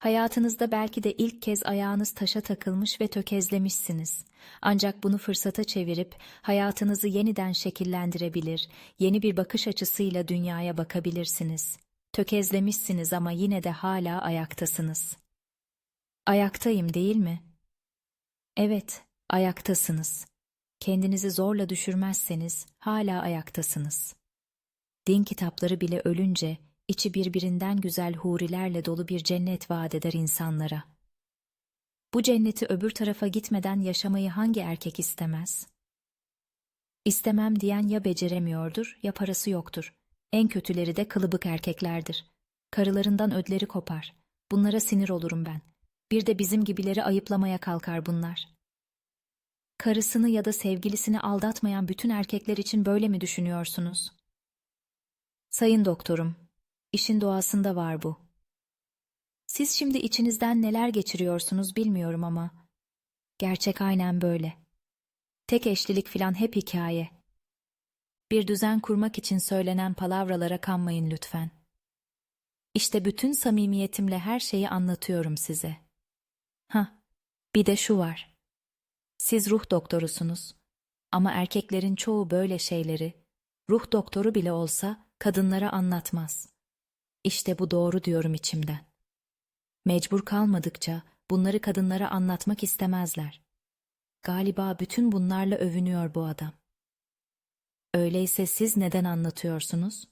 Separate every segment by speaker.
Speaker 1: Hayatınızda belki de ilk kez ayağınız taşa takılmış ve tökezlemişsiniz. Ancak bunu fırsata çevirip hayatınızı yeniden şekillendirebilir, yeni bir bakış açısıyla dünyaya bakabilirsiniz. Tökezlemişsiniz ama yine de hala ayaktasınız. Ayaktayım değil mi? Evet, ayaktasınız. Kendinizi zorla düşürmezseniz hala ayaktasınız. Din kitapları bile ölünce içi birbirinden güzel hurilerle dolu bir cennet vaat eder insanlara. Bu cenneti öbür tarafa gitmeden yaşamayı hangi erkek istemez? İstemem diyen ya beceremiyordur ya parası yoktur. En kötüleri de kılıbık erkeklerdir. Karılarından ödleri kopar. Bunlara sinir olurum ben. Bir de bizim gibileri ayıplamaya kalkar bunlar. Karısını ya da sevgilisini aldatmayan bütün erkekler için böyle mi düşünüyorsunuz? Sayın doktorum, işin doğasında var bu. Siz şimdi içinizden neler geçiriyorsunuz bilmiyorum ama gerçek aynen böyle. Tek eşlilik filan hep hikaye. Bir düzen kurmak için söylenen palavralara kanmayın lütfen. İşte bütün samimiyetimle her şeyi anlatıyorum size. Ha, bir de şu var. Siz ruh doktorusunuz. Ama erkeklerin çoğu böyle şeyleri, ruh doktoru bile olsa kadınlara anlatmaz. İşte bu doğru diyorum içimden. Mecbur kalmadıkça bunları kadınlara anlatmak istemezler. Galiba bütün bunlarla övünüyor bu adam. Öyleyse siz neden anlatıyorsunuz?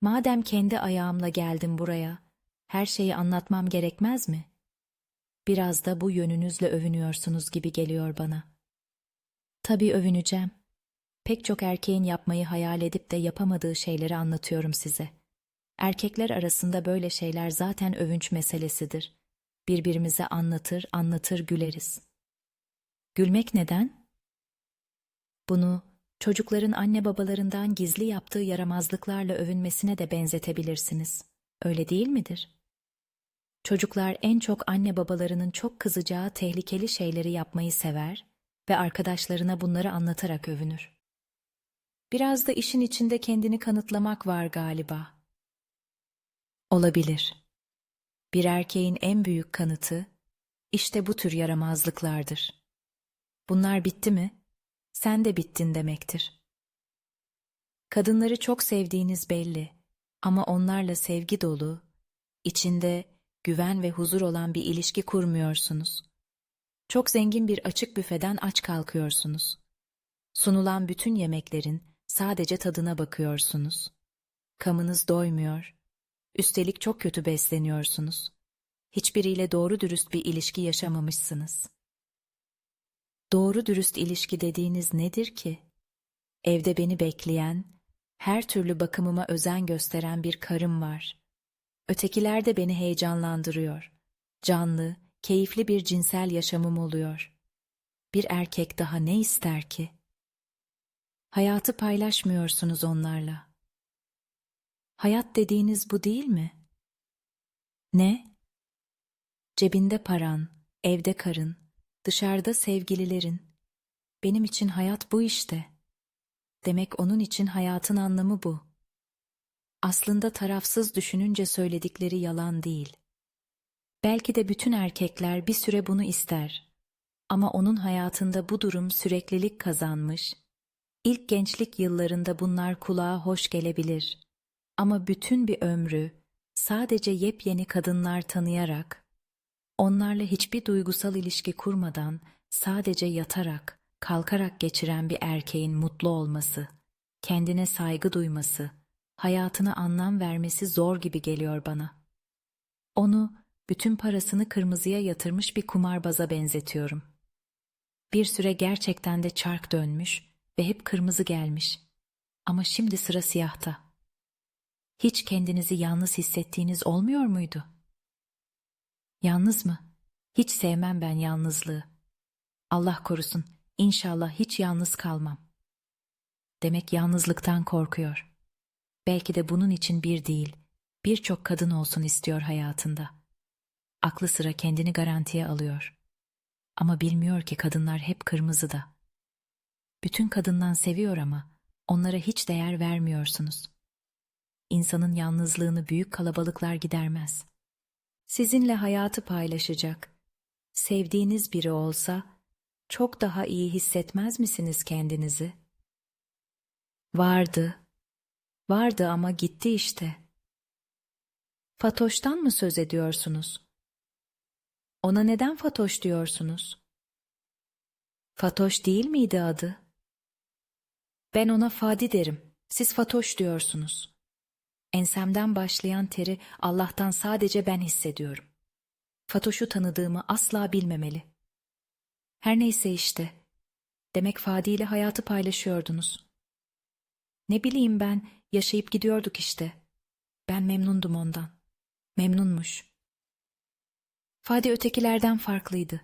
Speaker 1: Madem kendi ayağımla geldim buraya, her şeyi anlatmam gerekmez mi? Biraz da bu yönünüzle övünüyorsunuz gibi geliyor bana. Tabii övüneceğim. Pek çok erkeğin yapmayı hayal edip de yapamadığı şeyleri anlatıyorum size. Erkekler arasında böyle şeyler zaten övünç meselesidir. Birbirimize anlatır, anlatır güleriz. Gülmek neden? Bunu çocukların anne babalarından gizli yaptığı yaramazlıklarla övünmesine de benzetebilirsiniz. Öyle değil midir? Çocuklar en çok anne babalarının çok kızacağı tehlikeli şeyleri yapmayı sever ve arkadaşlarına bunları anlatarak övünür. Biraz da işin içinde kendini kanıtlamak var galiba. Olabilir. Bir erkeğin en büyük kanıtı işte bu tür yaramazlıklardır. Bunlar bitti mi? Sen de bittin demektir. Kadınları çok sevdiğiniz belli ama onlarla sevgi dolu, içinde güven ve huzur olan bir ilişki kurmuyorsunuz. Çok zengin bir açık büfeden aç kalkıyorsunuz. Sunulan bütün yemeklerin sadece tadına bakıyorsunuz. Kamınız doymuyor. Üstelik çok kötü besleniyorsunuz. Hiçbiriyle doğru dürüst bir ilişki yaşamamışsınız. Doğru dürüst ilişki dediğiniz nedir ki? Evde beni bekleyen, her türlü bakımıma özen gösteren bir karım var. Ötekiler de beni heyecanlandırıyor. Canlı, keyifli bir cinsel yaşamım oluyor. Bir erkek daha ne ister ki? Hayatı paylaşmıyorsunuz onlarla. Hayat dediğiniz bu değil mi? Ne? Cebinde paran, evde karın, dışarıda sevgililerin. Benim için hayat bu işte. Demek onun için hayatın anlamı bu. Aslında tarafsız düşününce söyledikleri yalan değil. Belki de bütün erkekler bir süre bunu ister. Ama onun hayatında bu durum süreklilik kazanmış. İlk gençlik yıllarında bunlar kulağa hoş gelebilir. Ama bütün bir ömrü sadece yepyeni kadınlar tanıyarak, onlarla hiçbir duygusal ilişki kurmadan sadece yatarak, kalkarak geçiren bir erkeğin mutlu olması, kendine saygı duyması, hayatına anlam vermesi zor gibi geliyor bana. Onu bütün parasını kırmızıya yatırmış bir kumarbaza benzetiyorum. Bir süre gerçekten de çark dönmüş ve hep kırmızı gelmiş. Ama şimdi sıra siyahta. Hiç kendinizi yalnız hissettiğiniz olmuyor muydu? Yalnız mı? Hiç sevmem ben yalnızlığı. Allah korusun, inşallah hiç yalnız kalmam. Demek yalnızlıktan korkuyor. Belki de bunun için bir değil, birçok kadın olsun istiyor hayatında. Aklı sıra kendini garantiye alıyor. Ama bilmiyor ki kadınlar hep kırmızıda. Bütün kadından seviyor ama onlara hiç değer vermiyorsunuz. İnsanın yalnızlığını büyük kalabalıklar gidermez. Sizinle hayatı paylaşacak. Sevdiğiniz biri olsa çok daha iyi hissetmez misiniz kendinizi? Vardı. Vardı ama gitti işte. Fatoş'tan mı söz ediyorsunuz? Ona neden Fatoş diyorsunuz? Fatoş değil miydi adı? Ben ona Fadi derim. Siz Fatoş diyorsunuz. Ensemden başlayan teri Allah'tan sadece ben hissediyorum. Fatoş'u tanıdığımı asla bilmemeli. Her neyse işte. Demek Fadi ile hayatı paylaşıyordunuz. Ne bileyim ben, yaşayıp gidiyorduk işte. Ben memnundum ondan. Memnunmuş. Fadi ötekilerden farklıydı.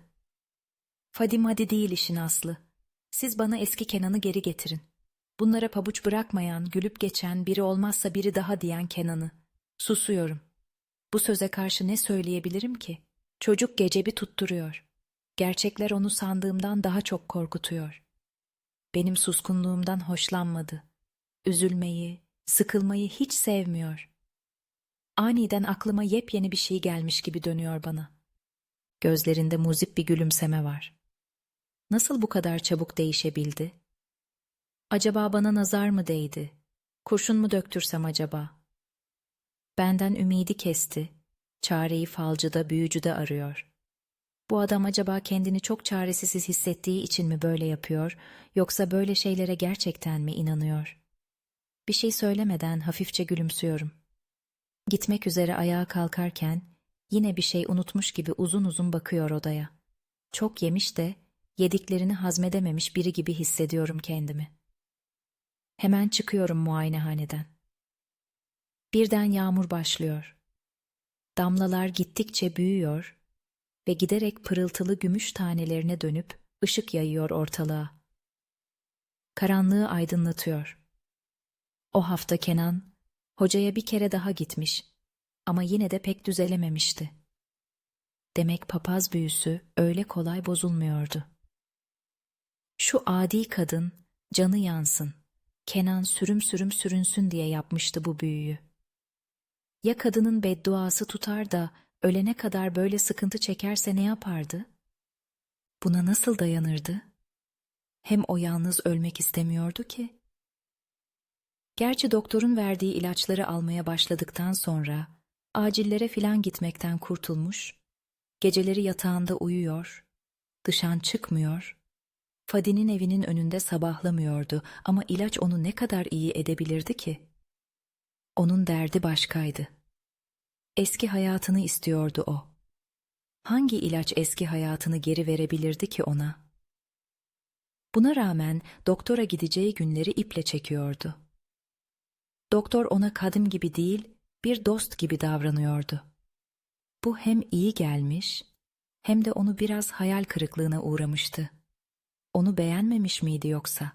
Speaker 1: Fadi madi değil işin aslı. Siz bana eski Kenan'ı geri getirin. Bunlara pabuç bırakmayan, gülüp geçen, biri olmazsa biri daha diyen Kenan'ı. Susuyorum. Bu söze karşı ne söyleyebilirim ki? Çocuk gecebi tutturuyor. Gerçekler onu sandığımdan daha çok korkutuyor. Benim suskunluğumdan hoşlanmadı. Üzülmeyi, sıkılmayı hiç sevmiyor. Aniden aklıma yepyeni bir şey gelmiş gibi dönüyor bana. Gözlerinde muzip bir gülümseme var. Nasıl bu kadar çabuk değişebildi? Acaba bana nazar mı değdi? Kurşun mu döktürsem acaba? Benden ümidi kesti. Çareyi falcıda, büyücüde arıyor. Bu adam acaba kendini çok çaresiz hissettiği için mi böyle yapıyor, yoksa böyle şeylere gerçekten mi inanıyor? Bir şey söylemeden hafifçe gülümsüyorum. Gitmek üzere ayağa kalkarken yine bir şey unutmuş gibi uzun uzun bakıyor odaya. Çok yemiş de yediklerini hazmedememiş biri gibi hissediyorum kendimi. Hemen çıkıyorum muayenehaneden. Birden yağmur başlıyor. Damlalar gittikçe büyüyor ve giderek pırıltılı gümüş tanelerine dönüp ışık yayıyor ortalığa. Karanlığı aydınlatıyor. O hafta Kenan hocaya bir kere daha gitmiş ama yine de pek düzelememişti. Demek papaz büyüsü öyle kolay bozulmuyordu. Şu adi kadın canı yansın, Kenan sürüm sürüm sürünsün diye yapmıştı bu büyüyü. Ya kadının bedduası tutar da ölene kadar böyle sıkıntı çekerse ne yapardı? Buna nasıl dayanırdı? Hem o yalnız ölmek istemiyordu ki. Gerçi doktorun verdiği ilaçları almaya başladıktan sonra acillere filan gitmekten kurtulmuş, geceleri yatağında uyuyor, dışan çıkmıyor, Fadi'nin evinin önünde sabahlamıyordu ama ilaç onu ne kadar iyi edebilirdi ki? Onun derdi başkaydı. Eski hayatını istiyordu o. Hangi ilaç eski hayatını geri verebilirdi ki ona? Buna rağmen doktora gideceği günleri iple çekiyordu. Doktor ona kadim gibi değil, bir dost gibi davranıyordu. Bu hem iyi gelmiş, hem de onu biraz hayal kırıklığına uğramıştı. Onu beğenmemiş miydi yoksa?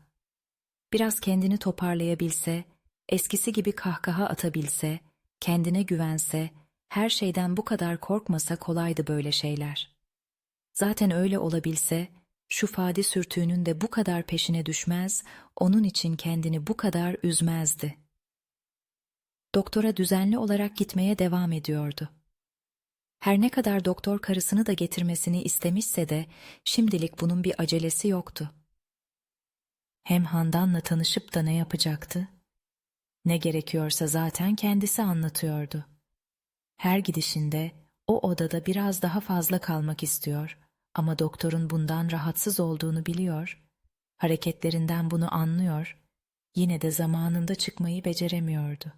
Speaker 1: Biraz kendini toparlayabilse, eskisi gibi kahkaha atabilse, kendine güvense, her şeyden bu kadar korkmasa kolaydı böyle şeyler. Zaten öyle olabilse, şu fadi sürtüğünün de bu kadar peşine düşmez, onun için kendini bu kadar üzmezdi. Doktora düzenli olarak gitmeye devam ediyordu. Her ne kadar doktor karısını da getirmesini istemişse de şimdilik bunun bir acelesi yoktu. Hem Handan'la tanışıp da ne yapacaktı? Ne gerekiyorsa zaten kendisi anlatıyordu. Her gidişinde o odada biraz daha fazla kalmak istiyor ama doktorun bundan rahatsız olduğunu biliyor, hareketlerinden bunu anlıyor, yine de zamanında çıkmayı beceremiyordu.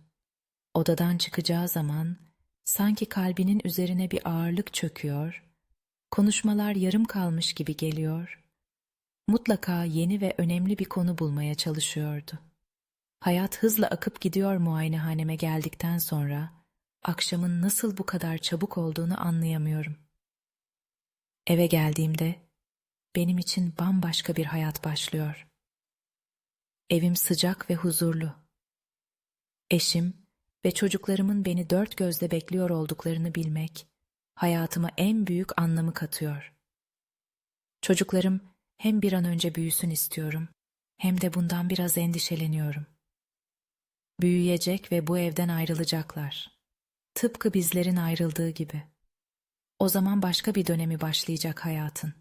Speaker 1: Odadan çıkacağı zaman sanki kalbinin üzerine bir ağırlık çöküyor, konuşmalar yarım kalmış gibi geliyor. Mutlaka yeni ve önemli bir konu bulmaya çalışıyordu. Hayat hızla akıp gidiyor muayenehaneme geldikten sonra, akşamın nasıl bu kadar çabuk olduğunu anlayamıyorum. Eve geldiğimde benim için bambaşka bir hayat başlıyor. Evim sıcak ve huzurlu. Eşim ve çocuklarımın beni dört gözle bekliyor olduklarını bilmek hayatıma en büyük anlamı katıyor. Çocuklarım hem bir an önce büyüsün istiyorum hem de bundan biraz endişeleniyorum. Büyüyecek ve bu evden ayrılacaklar. Tıpkı bizlerin ayrıldığı gibi. O zaman başka bir dönemi başlayacak hayatın.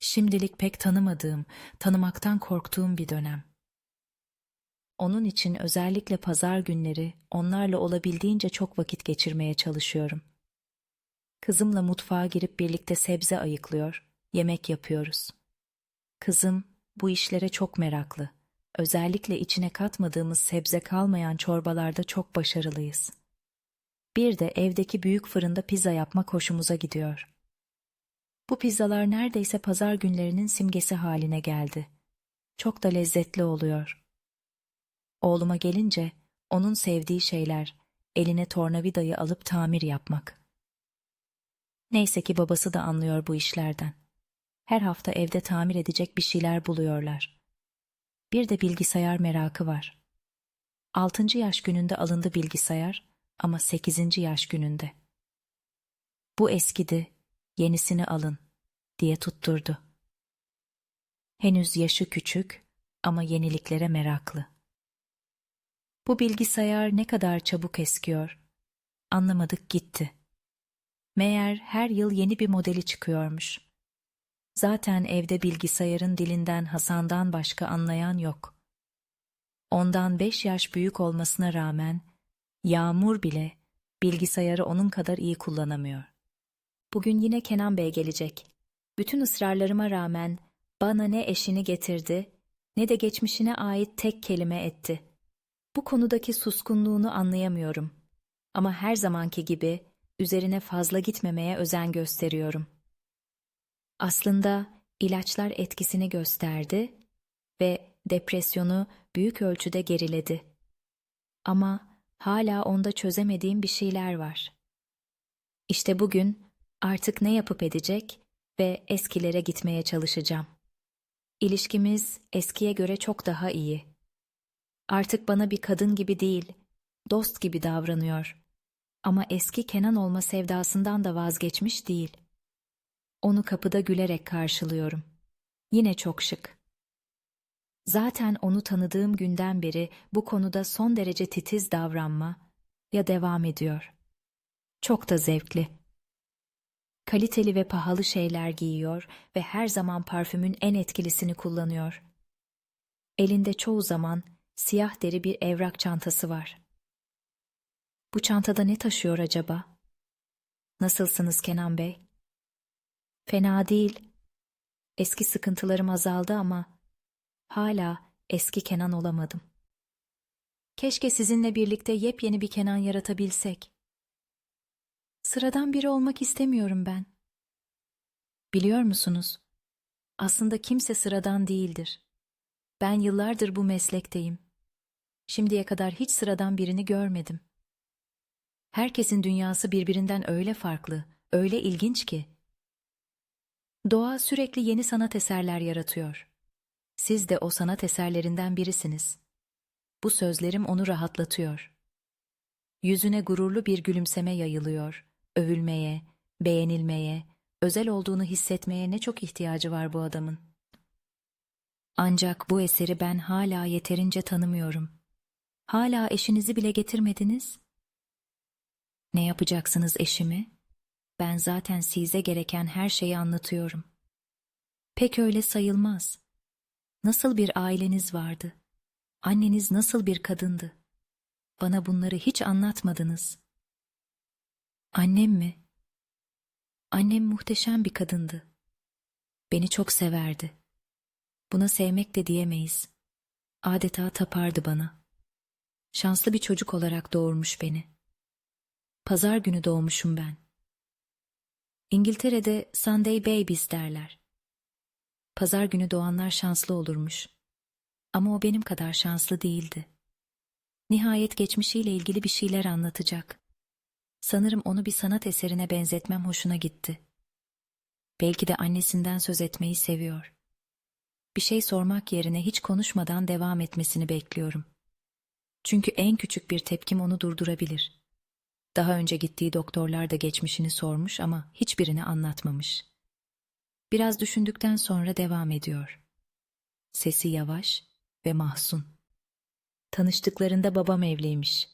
Speaker 1: Şimdilik pek tanımadığım, tanımaktan korktuğum bir dönem. Onun için özellikle pazar günleri onlarla olabildiğince çok vakit geçirmeye çalışıyorum. Kızımla mutfağa girip birlikte sebze ayıklıyor, yemek yapıyoruz. Kızım bu işlere çok meraklı. Özellikle içine katmadığımız sebze kalmayan çorbalarda çok başarılıyız. Bir de evdeki büyük fırında pizza yapmak hoşumuza gidiyor. Bu pizzalar neredeyse pazar günlerinin simgesi haline geldi. Çok da lezzetli oluyor. Oğluma gelince onun sevdiği şeyler eline tornavidayı alıp tamir yapmak. Neyse ki babası da anlıyor bu işlerden. Her hafta evde tamir edecek bir şeyler buluyorlar. Bir de bilgisayar merakı var. Altıncı yaş gününde alındı bilgisayar ama sekizinci yaş gününde. Bu eskidi, yenisini alın diye tutturdu. Henüz yaşı küçük ama yeniliklere meraklı. Bu bilgisayar ne kadar çabuk eskiyor. Anlamadık gitti. Meğer her yıl yeni bir modeli çıkıyormuş. Zaten evde bilgisayarın dilinden Hasan'dan başka anlayan yok. Ondan beş yaş büyük olmasına rağmen Yağmur bile bilgisayarı onun kadar iyi kullanamıyor. Bugün yine Kenan Bey gelecek. Bütün ısrarlarıma rağmen bana ne eşini getirdi ne de geçmişine ait tek kelime etti. Bu konudaki suskunluğunu anlayamıyorum. Ama her zamanki gibi üzerine fazla gitmemeye özen gösteriyorum. Aslında ilaçlar etkisini gösterdi ve depresyonu büyük ölçüde geriledi. Ama hala onda çözemediğim bir şeyler var. İşte bugün artık ne yapıp edecek ve eskilere gitmeye çalışacağım. İlişkimiz eskiye göre çok daha iyi. Artık bana bir kadın gibi değil, dost gibi davranıyor. Ama eski Kenan olma sevdasından da vazgeçmiş değil. Onu kapıda gülerek karşılıyorum. Yine çok şık. Zaten onu tanıdığım günden beri bu konuda son derece titiz davranma ya devam ediyor. Çok da zevkli. Kaliteli ve pahalı şeyler giyiyor ve her zaman parfümün en etkilisini kullanıyor. Elinde çoğu zaman siyah deri bir evrak çantası var. Bu çantada ne taşıyor acaba? Nasılsınız Kenan Bey? Fena değil. Eski sıkıntılarım azaldı ama hala eski Kenan olamadım. Keşke sizinle birlikte yepyeni bir Kenan yaratabilsek. Sıradan biri olmak istemiyorum ben. Biliyor musunuz? Aslında kimse sıradan değildir. Ben yıllardır bu meslekteyim. Şimdiye kadar hiç sıradan birini görmedim. Herkesin dünyası birbirinden öyle farklı, öyle ilginç ki. Doğa sürekli yeni sanat eserler yaratıyor. Siz de o sanat eserlerinden birisiniz. Bu sözlerim onu rahatlatıyor. Yüzüne gururlu bir gülümseme yayılıyor. Övülmeye, beğenilmeye, özel olduğunu hissetmeye ne çok ihtiyacı var bu adamın. Ancak bu eseri ben hala yeterince tanımıyorum. Hala eşinizi bile getirmediniz. Ne yapacaksınız eşimi? Ben zaten size gereken her şeyi anlatıyorum. Pek öyle sayılmaz. Nasıl bir aileniz vardı? Anneniz nasıl bir kadındı? Bana bunları hiç anlatmadınız. Annem mi? Annem muhteşem bir kadındı. Beni çok severdi. Buna sevmek de diyemeyiz. Adeta tapardı bana. Şanslı bir çocuk olarak doğurmuş beni. Pazar günü doğmuşum ben. İngiltere'de Sunday babies derler. Pazar günü doğanlar şanslı olurmuş. Ama o benim kadar şanslı değildi. Nihayet geçmişiyle ilgili bir şeyler anlatacak. Sanırım onu bir sanat eserine benzetmem hoşuna gitti. Belki de annesinden söz etmeyi seviyor. Bir şey sormak yerine hiç konuşmadan devam etmesini bekliyorum. Çünkü en küçük bir tepkim onu durdurabilir. Daha önce gittiği doktorlar da geçmişini sormuş ama hiçbirini anlatmamış. Biraz düşündükten sonra devam ediyor. Sesi yavaş ve mahzun. Tanıştıklarında babam evliymiş.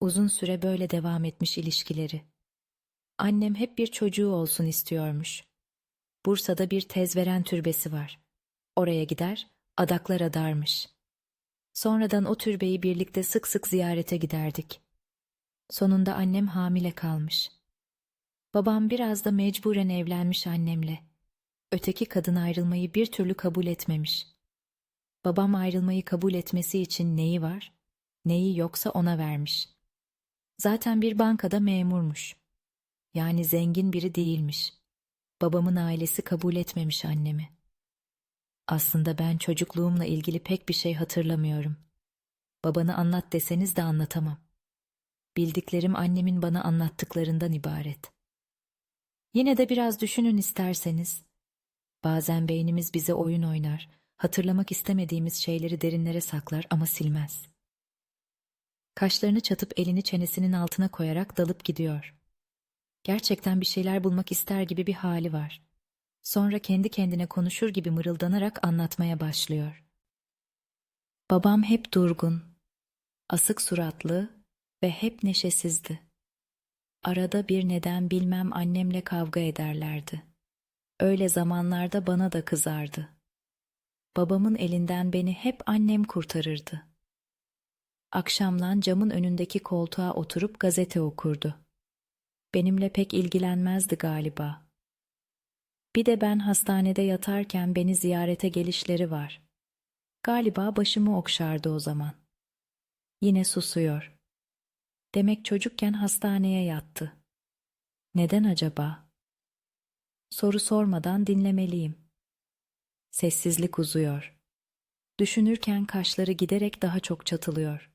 Speaker 1: Uzun süre böyle devam etmiş ilişkileri. Annem hep bir çocuğu olsun istiyormuş. Bursa'da bir tezveren türbesi var. Oraya gider, adaklar adarmış. Sonradan o türbeyi birlikte sık sık ziyarete giderdik. Sonunda annem hamile kalmış. Babam biraz da mecburen evlenmiş annemle. Öteki kadın ayrılmayı bir türlü kabul etmemiş. Babam ayrılmayı kabul etmesi için neyi var, neyi yoksa ona vermiş. Zaten bir bankada memurmuş. Yani zengin biri değilmiş. Babamın ailesi kabul etmemiş annemi. Aslında ben çocukluğumla ilgili pek bir şey hatırlamıyorum. Babanı anlat deseniz de anlatamam. Bildiklerim annemin bana anlattıklarından ibaret. Yine de biraz düşünün isterseniz. Bazen beynimiz bize oyun oynar, hatırlamak istemediğimiz şeyleri derinlere saklar ama silmez. Kaşlarını çatıp elini çenesinin altına koyarak dalıp gidiyor. Gerçekten bir şeyler bulmak ister gibi bir hali var. Sonra kendi kendine konuşur gibi mırıldanarak anlatmaya başlıyor. Babam hep durgun, asık suratlı ve hep neşesizdi. Arada bir neden bilmem annemle kavga ederlerdi. Öyle zamanlarda bana da kızardı. Babamın elinden beni hep annem kurtarırdı. Akşamlan camın önündeki koltuğa oturup gazete okurdu. Benimle pek ilgilenmezdi galiba. Bir de ben hastanede yatarken beni ziyarete gelişleri var. Galiba başımı okşardı o zaman. Yine susuyor. Demek çocukken hastaneye yattı. Neden acaba? Soru sormadan dinlemeliyim. Sessizlik uzuyor. Düşünürken kaşları giderek daha çok çatılıyor.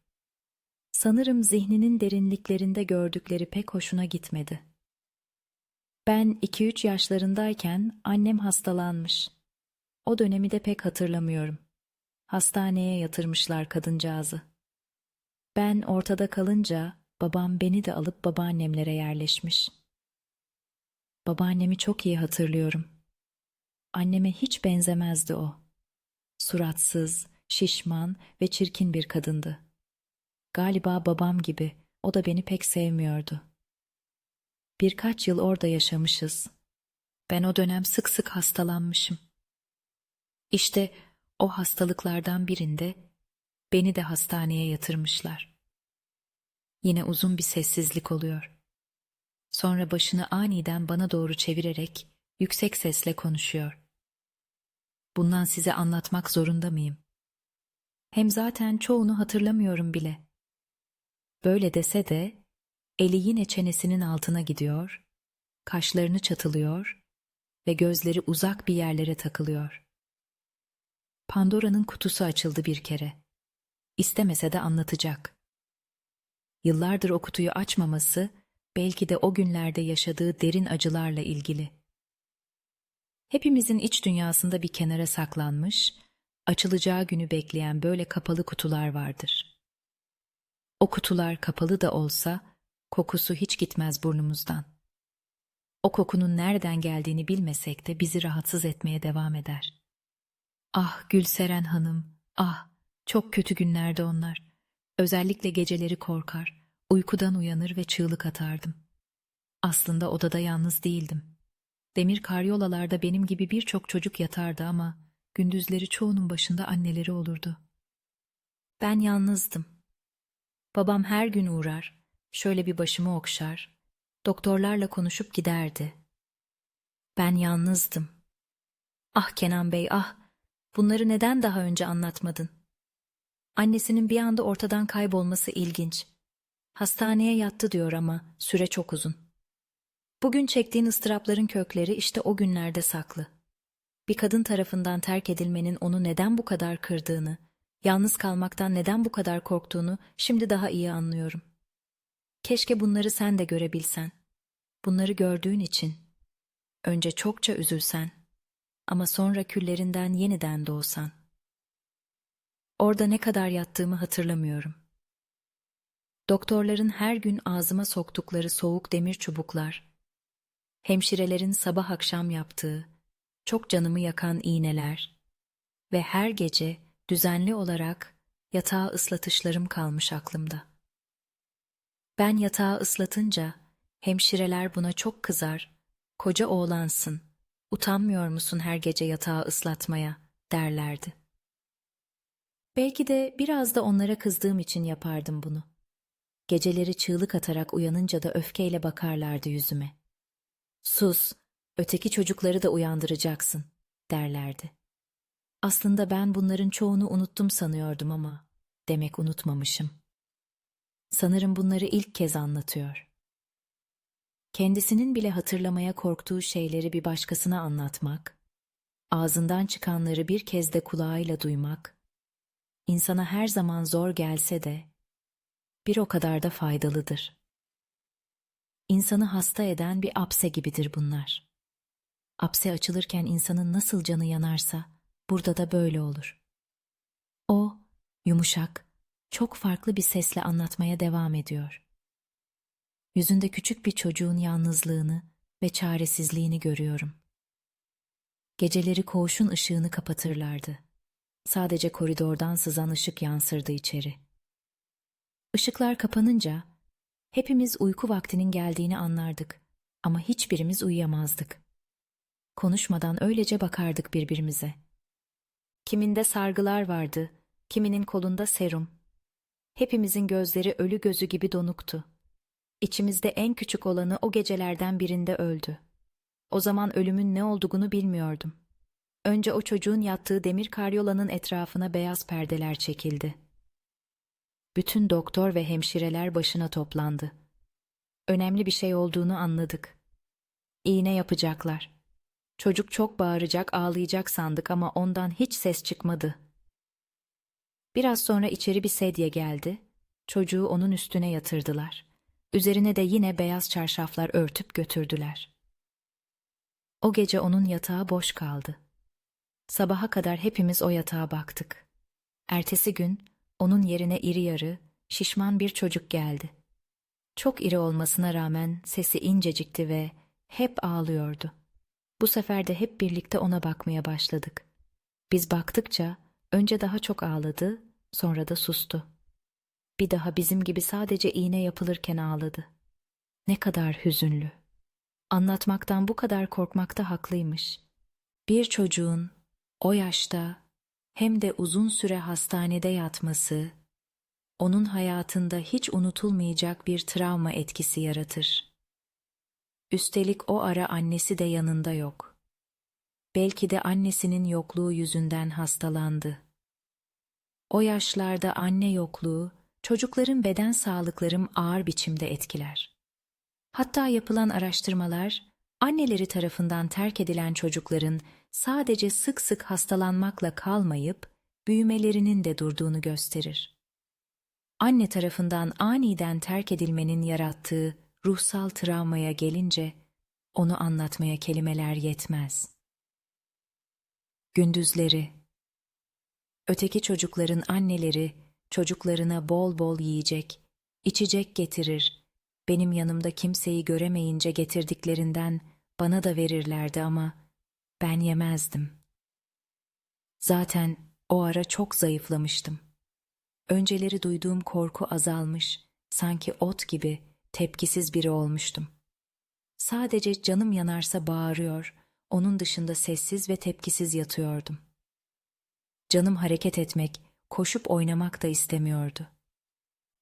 Speaker 1: Sanırım zihninin derinliklerinde gördükleri pek hoşuna gitmedi. Ben iki üç yaşlarındayken annem hastalanmış. O dönemi de pek hatırlamıyorum. Hastaneye yatırmışlar kadıncağızı. Ben ortada kalınca babam beni de alıp babaannemlere yerleşmiş. Babaannemi çok iyi hatırlıyorum. Anneme hiç benzemezdi o. Suratsız, şişman ve çirkin bir kadındı. Galiba babam gibi o da beni pek sevmiyordu. Birkaç yıl orada yaşamışız. Ben o dönem sık sık hastalanmışım. İşte o hastalıklardan birinde beni de hastaneye yatırmışlar. Yine uzun bir sessizlik oluyor. Sonra başını aniden bana doğru çevirerek yüksek sesle konuşuyor. Bundan size anlatmak zorunda mıyım? Hem zaten çoğunu hatırlamıyorum bile. Böyle dese de eli yine çenesinin altına gidiyor, kaşlarını çatılıyor ve gözleri uzak bir yerlere takılıyor. Pandora'nın kutusu açıldı bir kere. İstemese de anlatacak. Yıllardır o kutuyu açmaması belki de o günlerde yaşadığı derin acılarla ilgili. Hepimizin iç dünyasında bir kenara saklanmış, açılacağı günü bekleyen böyle kapalı kutular vardır. O kutular kapalı da olsa kokusu hiç gitmez burnumuzdan. O kokunun nereden geldiğini bilmesek de bizi rahatsız etmeye devam eder. Ah Gülseren Hanım, ah çok kötü günlerde onlar. Özellikle geceleri korkar, uykudan uyanır ve çığlık atardım. Aslında odada yalnız değildim. Demir karyolalarda benim gibi birçok çocuk yatardı ama gündüzleri çoğunun başında anneleri olurdu. Ben yalnızdım. Babam her gün uğrar, şöyle bir başımı okşar, doktorlarla konuşup giderdi. Ben yalnızdım. Ah Kenan Bey ah, bunları neden daha önce anlatmadın? Annesinin bir anda ortadan kaybolması ilginç. Hastaneye yattı diyor ama süre çok uzun. Bugün çektiğin ıstırapların kökleri işte o günlerde saklı. Bir kadın tarafından terk edilmenin onu neden bu kadar kırdığını, yalnız kalmaktan neden bu kadar korktuğunu şimdi daha iyi anlıyorum. Keşke bunları sen de görebilsen. Bunları gördüğün için. Önce çokça üzülsen ama sonra küllerinden yeniden doğsan. Orada ne kadar yattığımı hatırlamıyorum. Doktorların her gün ağzıma soktukları soğuk demir çubuklar, hemşirelerin sabah akşam yaptığı, çok canımı yakan iğneler ve her gece düzenli olarak yatağı ıslatışlarım kalmış aklımda. Ben yatağı ıslatınca Hemşireler buna çok kızar. Koca oğlansın. Utanmıyor musun her gece yatağı ıslatmaya derlerdi. Belki de biraz da onlara kızdığım için yapardım bunu. Geceleri çığlık atarak uyanınca da öfkeyle bakarlardı yüzüme. Sus, öteki çocukları da uyandıracaksın derlerdi. Aslında ben bunların çoğunu unuttum sanıyordum ama demek unutmamışım. Sanırım bunları ilk kez anlatıyor. Kendisinin bile hatırlamaya korktuğu şeyleri bir başkasına anlatmak, ağzından çıkanları bir kez de kulağıyla duymak, insana her zaman zor gelse de bir o kadar da faydalıdır. İnsanı hasta eden bir apse gibidir bunlar. Apse açılırken insanın nasıl canı yanarsa burada da böyle olur. O, yumuşak, çok farklı bir sesle anlatmaya devam ediyor. Yüzünde küçük bir çocuğun yalnızlığını ve çaresizliğini görüyorum. Geceleri koğuşun ışığını kapatırlardı. Sadece koridordan sızan ışık yansırdı içeri. Işıklar kapanınca hepimiz uyku vaktinin geldiğini anlardık ama hiçbirimiz uyuyamazdık. Konuşmadan öylece bakardık birbirimize. Kiminde sargılar vardı, kiminin kolunda serum. Hepimizin gözleri ölü gözü gibi donuktu. İçimizde en küçük olanı o gecelerden birinde öldü. O zaman ölümün ne olduğunu bilmiyordum. Önce o çocuğun yattığı demir karyolanın etrafına beyaz perdeler çekildi. Bütün doktor ve hemşireler başına toplandı. Önemli bir şey olduğunu anladık. İğne yapacaklar. Çocuk çok bağıracak, ağlayacak sandık ama ondan hiç ses çıkmadı. Biraz sonra içeri bir sedye geldi. Çocuğu onun üstüne yatırdılar. Üzerine de yine beyaz çarşaflar örtüp götürdüler. O gece onun yatağı boş kaldı. Sabaha kadar hepimiz o yatağa baktık. Ertesi gün onun yerine iri yarı, şişman bir çocuk geldi. Çok iri olmasına rağmen sesi incecikti ve hep ağlıyordu. Bu sefer de hep birlikte ona bakmaya başladık. Biz baktıkça önce daha çok ağladı, sonra da sustu. Bir daha bizim gibi sadece iğne yapılırken ağladı. Ne kadar hüzünlü. Anlatmaktan bu kadar korkmakta haklıymış. Bir çocuğun o yaşta hem de uzun süre hastanede yatması onun hayatında hiç unutulmayacak bir travma etkisi yaratır. Üstelik o ara annesi de yanında yok. Belki de annesinin yokluğu yüzünden hastalandı. O yaşlarda anne yokluğu çocukların beden sağlıklarım ağır biçimde etkiler. Hatta yapılan araştırmalar anneleri tarafından terk edilen çocukların sadece sık sık hastalanmakla kalmayıp büyümelerinin de durduğunu gösterir. Anne tarafından aniden terk edilmenin yarattığı ruhsal travmaya gelince onu anlatmaya kelimeler yetmez. Gündüzleri Öteki çocukların anneleri çocuklarına bol bol yiyecek, içecek getirir. Benim yanımda kimseyi göremeyince getirdiklerinden bana da verirlerdi ama ben yemezdim. Zaten o ara çok zayıflamıştım. Önceleri duyduğum korku azalmış, sanki ot gibi tepkisiz biri olmuştum. Sadece canım yanarsa bağırıyor, onun dışında sessiz ve tepkisiz yatıyordum. Canım hareket etmek, koşup oynamak da istemiyordu.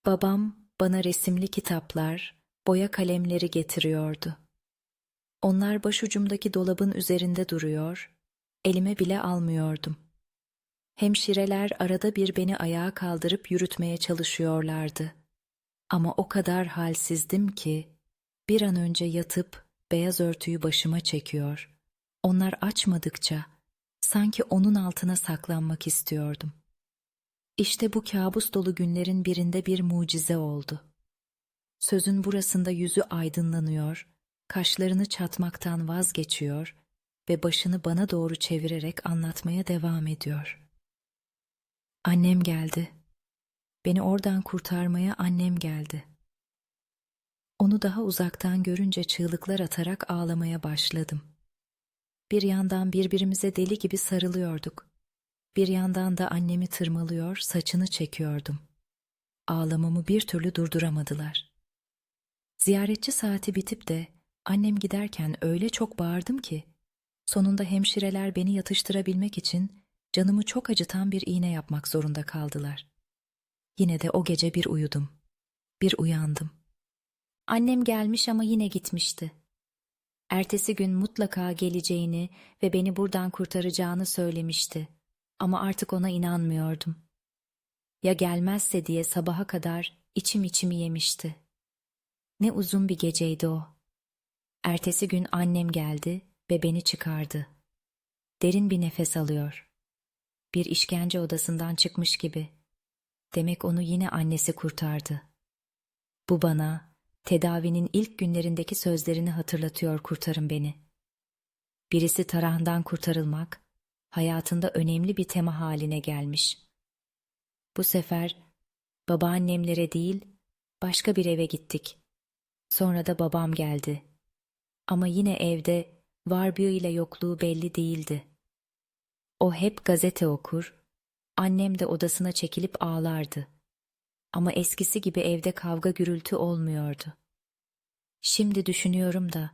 Speaker 1: Babam bana resimli kitaplar, boya kalemleri getiriyordu. Onlar başucumdaki dolabın üzerinde duruyor, elime bile almıyordum. Hemşireler arada bir beni ayağa kaldırıp yürütmeye çalışıyorlardı. Ama o kadar halsizdim ki bir an önce yatıp beyaz örtüyü başıma çekiyor. Onlar açmadıkça sanki onun altına saklanmak istiyordum. İşte bu kabus dolu günlerin birinde bir mucize oldu. Sözün burasında yüzü aydınlanıyor, kaşlarını çatmaktan vazgeçiyor ve başını bana doğru çevirerek anlatmaya devam ediyor. Annem geldi. Beni oradan kurtarmaya annem geldi. Onu daha uzaktan görünce çığlıklar atarak ağlamaya başladım. Bir yandan birbirimize deli gibi sarılıyorduk. Bir yandan da annemi tırmalıyor, saçını çekiyordum. Ağlamamı bir türlü durduramadılar. Ziyaretçi saati bitip de annem giderken öyle çok bağırdım ki sonunda hemşireler beni yatıştırabilmek için canımı çok acıtan bir iğne yapmak zorunda kaldılar. Yine de o gece bir uyudum. Bir uyandım. Annem gelmiş ama yine gitmişti. Ertesi gün mutlaka geleceğini ve beni buradan kurtaracağını söylemişti. Ama artık ona inanmıyordum. Ya gelmezse diye sabaha kadar içim içimi yemişti. Ne uzun bir geceydi o. Ertesi gün annem geldi ve beni çıkardı. Derin bir nefes alıyor. Bir işkence odasından çıkmış gibi. Demek onu yine annesi kurtardı. Bu bana tedavinin ilk günlerindeki sözlerini hatırlatıyor kurtarın beni. Birisi tarahından kurtarılmak hayatında önemli bir tema haline gelmiş. Bu sefer babaannemlere değil başka bir eve gittik. Sonra da babam geldi. Ama yine evde varbiyo ile yokluğu belli değildi. O hep gazete okur, annem de odasına çekilip ağlardı. Ama eskisi gibi evde kavga gürültü olmuyordu. Şimdi düşünüyorum da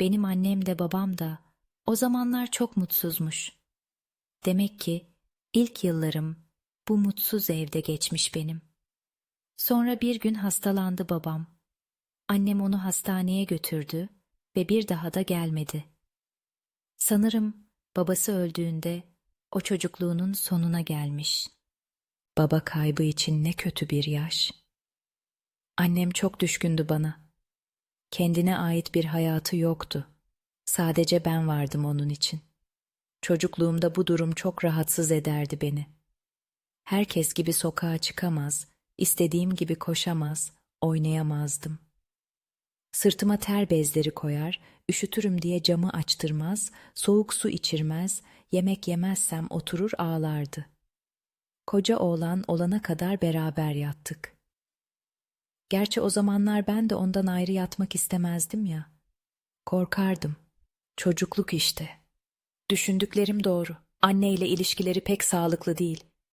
Speaker 1: benim annem de babam da o zamanlar çok mutsuzmuş. Demek ki ilk yıllarım bu mutsuz evde geçmiş benim. Sonra bir gün hastalandı babam. Annem onu hastaneye götürdü ve bir daha da gelmedi. Sanırım babası öldüğünde o çocukluğunun sonuna gelmiş. Baba kaybı için ne kötü bir yaş. Annem çok düşkündü bana. Kendine ait bir hayatı yoktu. Sadece ben vardım onun için. Çocukluğumda bu durum çok rahatsız ederdi beni. Herkes gibi sokağa çıkamaz, istediğim gibi koşamaz, oynayamazdım. Sırtıma ter bezleri koyar, üşütürüm diye camı açtırmaz, soğuk su içirmez, yemek yemezsem oturur ağlardı. Koca oğlan olana kadar beraber yattık. Gerçi o zamanlar ben de ondan ayrı yatmak istemezdim ya. Korkardım. Çocukluk işte. Düşündüklerim doğru. Anneyle ilişkileri pek sağlıklı değil.